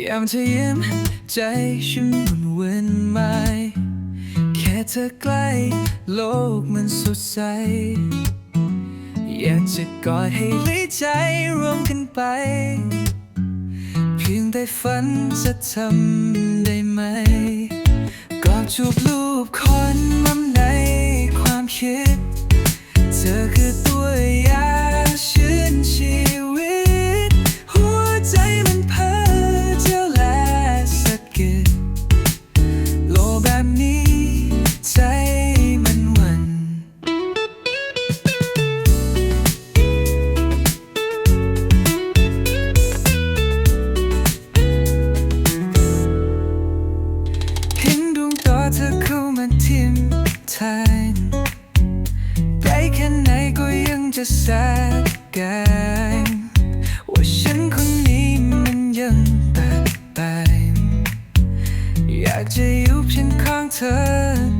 ยามเธอยิ้มใจฉันมันเวุ่นวายแค่เธอใกล้โลกมันสดใส อยากจะกอดให้ลิใจรวมกันไป เพียงได้ฝันจะทำได้ไหมกอดจูบรูปคนมา ทนไกลแค่ไหนก็ยังจะแสดกันว่าฉันคนนี้มันยังแปลกไปอยากจะอยู่เพียงข้างเธอ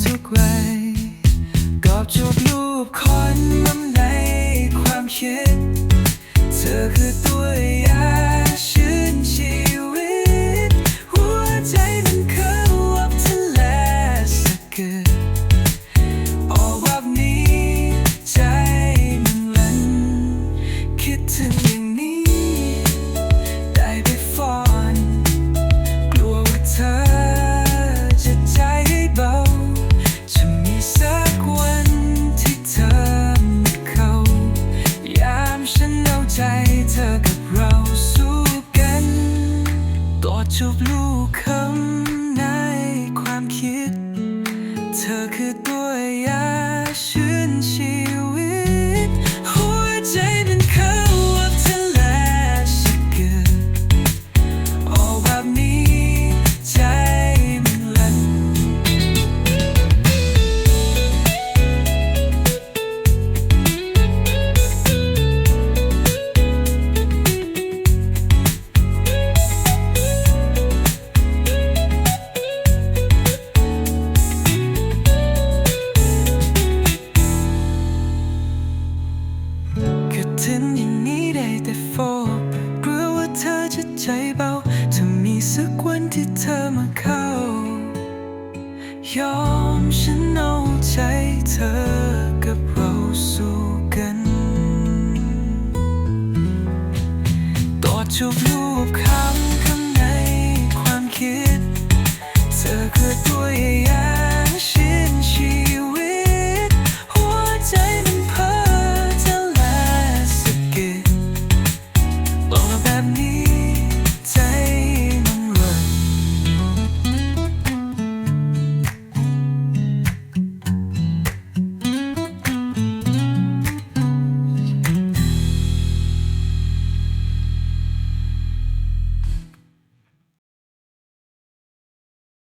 ทุกวันกอบจูบ ถึงอย่างนี้ ได้ไปฟอนกลัวว่าเธอจะใจให้เบา จะมีสักวันที่เธอไม่เข้ายามฉันเอาใจเธอกับเราสู้กันต่อจูบลูก เธอจะใจเบาถ้ามีสักวันที่เธอมาเข้า ยอมฉันเอาใจเธอกับเราสู้กัน ต่อจบ